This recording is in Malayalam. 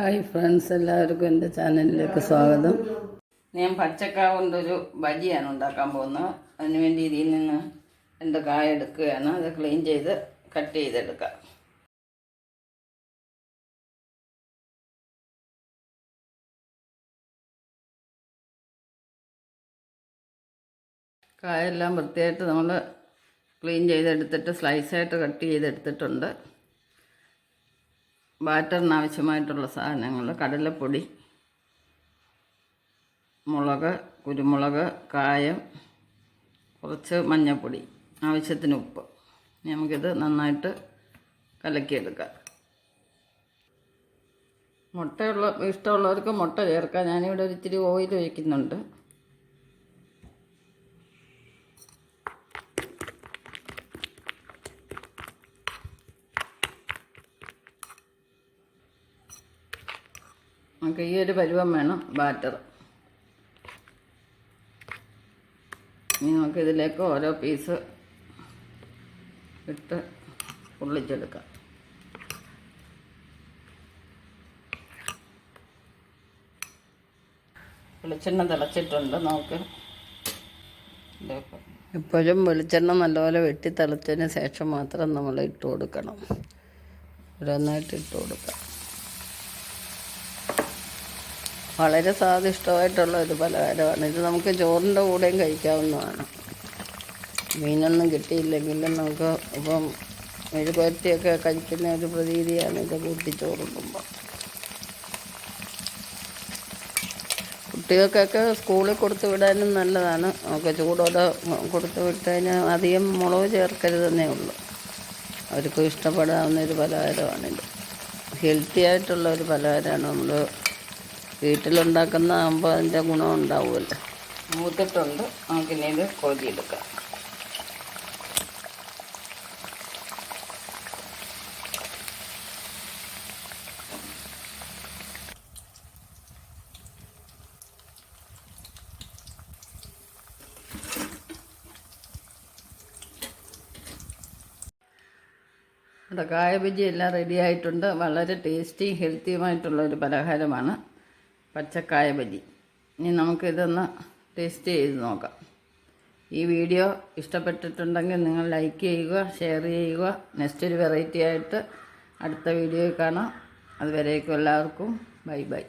ഹായ് ഫ്രണ്ട്സ് എല്ലാവർക്കും എന്റെ ചാനലിലേക്ക് സ്വാഗതം. ഞാൻ പച്ചക്കായ കൊണ്ടൊരു ബജിയാണ് ഉണ്ടാക്കാൻ പോകുന്നത്. അതിന് വേണ്ടി ഇതിൽ നിന്ന് രണ്ട് കായ എടുക്കുകയാണ്. അത് ക്ലീൻ ചെയ്ത് കട്ട് ചെയ്തെടുക്കാം. കായെല്ലാം വൃത്തിയായിട്ട് നമ്മൾ ക്ലീൻ ചെയ്തെടുത്തിട്ട് സ്ലൈസായിട്ട് കട്ട് ചെയ്തെടുത്തിട്ടുണ്ട്. ബാറ്ററിന് ആവശ്യമായിട്ടുള്ള സാധനങ്ങൾ കടലപ്പൊടി മുളക് കുരുമുളക് കായം കുറച്ച് മഞ്ഞൾപ്പൊടി ആവശ്യത്തിന് ഉപ്പ്. നമുക്കിത് നന്നായിട്ട് കലക്കിയെടുക്കാം. മുട്ടയുള്ള ഇഷ്ടമുള്ളവർക്ക് മുട്ട ചേർക്കാം. ഞാനിവിടെ ഒരു ഇത്തിരി ഓയിൽ ഒഴിക്കുന്നുണ്ട്. നമുക്ക് ഈ ഒരു പരുവം വേണം ബാറ്റർ. ഇനി നമുക്ക് ഇതിലേക്ക് ഓരോ പീസ് ഇട്ട് പൊള്ളിച്ചെടുക്കാം. വെളിച്ചെണ്ണ തിളച്ചിട്ടുണ്ട്. നമുക്ക് എപ്പോഴും വെളിച്ചെണ്ണ നല്ലപോലെ വെട്ടി തിളച്ചതിന് ശേഷം മാത്രം നമ്മൾ ഇട്ട് കൊടുക്കണം. ഓരോന്നായിട്ട് ഇട്ട് കൊടുക്കാം. വളരെ സ്വാദിഷ്ടമായിട്ടുള്ള ഒരു പലഹാരമാണ്. ഇത് നമുക്ക് ചോറിന്റെ കൂടെയും കഴിക്കാവുന്നതാണ്. മീനൊന്നും കിട്ടിയില്ലെങ്കിലും നമുക്ക് ഇപ്പം മെഴുകുവരട്ടിയൊക്കെ കഴിക്കുന്ന ഒരു പ്രതീതിയാണ് ഇത് കൂട്ടി കുട്ടികൾക്കൊക്കെ സ്കൂളിൽ കൊടുത്തു വിടാനും നല്ലതാണ്. നമുക്ക് ചൂടോടെ കൊടുത്തു വിട്ടതിന് അധികം മുളക് ചേർക്കരുതെന്നേ ഉള്ളൂ. അവർക്ക് ഇഷ്ടപ്പെടാവുന്ന ഒരു പലഹാരമാണിത്. ഹെൽത്തി ആയിട്ടുള്ള ഒരു പലഹാരമാണ് നമ്മൾ വീട്ടിലുണ്ടാക്കുന്ന ആകുമ്പോൾ അതിന്റെ ഗുണം ഉണ്ടാവുമല്ലോ. മൂത്തിട്ടുണ്ട്. നമുക്കിനി ഇത് കോരിയെടുക്കാം എടുക്കാം കായ ബജി എല്ലാം റെഡി ആയിട്ടുണ്ട്. വളരെ ടേസ്റ്റി ഹെൽത്തിയുമായിട്ടുള്ള ഒരു പലഹാരമാണ്. പച്ചക്കായ ബജി ഇനി നമുക്കിതൊന്ന് ടേസ്റ്റ് ചെയ്ത് നോക്കാം. ഈ വീഡിയോ ഇഷ്ടപ്പെട്ടിട്ടുണ്ടെങ്കിൽ നിങ്ങൾ ലൈക്ക് ചെയ്യുക ഷെയർ ചെയ്യുക. നെക്സ്റ്റ് ഒരു വെറൈറ്റി ആയിട്ട് അടുത്ത വീഡിയോയിൽ കാണാം. അതുവരേക്കും എല്ലാവർക്കും ബൈ ബൈ